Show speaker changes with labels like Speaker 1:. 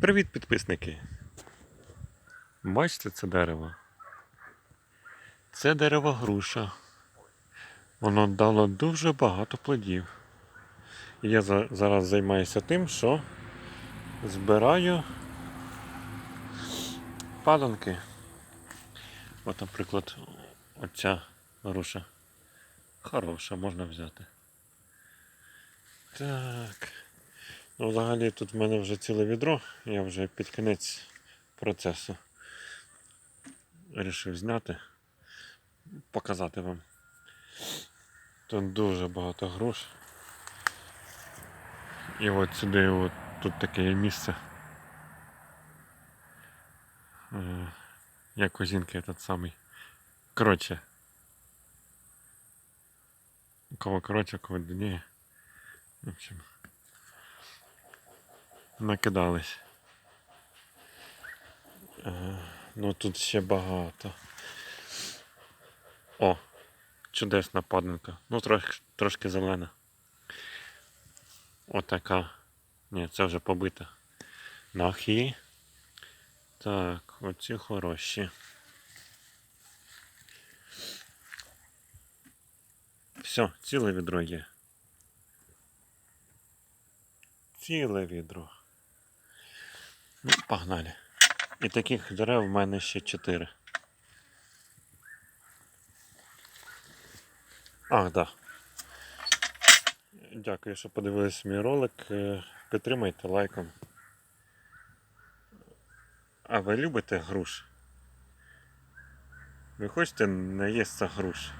Speaker 1: Привіт, підписники! Бачите це дерево? Це дерево груша. Воно дало дуже багато плодів. І я зараз займаюся тим, що збираю паданки. От, наприклад, оця груша. Хороша, можна взяти. Так. Ну, взагалі тут в мене вже ціле відро, я вже під кінець процесу вирішив зняти, показати вам. Тут дуже багато груш. І от сюди от, тут таке є місце. Е, Як козінки этот самий. Коротше. У кого коротше, у кого длиннее. В общем. Накидались. Е, Ну тут ще багато. О, чудесна падинка. Ну трошки, трошки зелена. Отака. Ні, це вже побита. Нахі. Так, оці хороші. Все, ціле відро є. Ціле відро. Ну, погнали. І таких дерев в мене ще чотири. Ах, да. Дякую, що подивились мій ролик. Е, Підтримайте лайком. А ви любите груш? Ви хочете наїсться груш?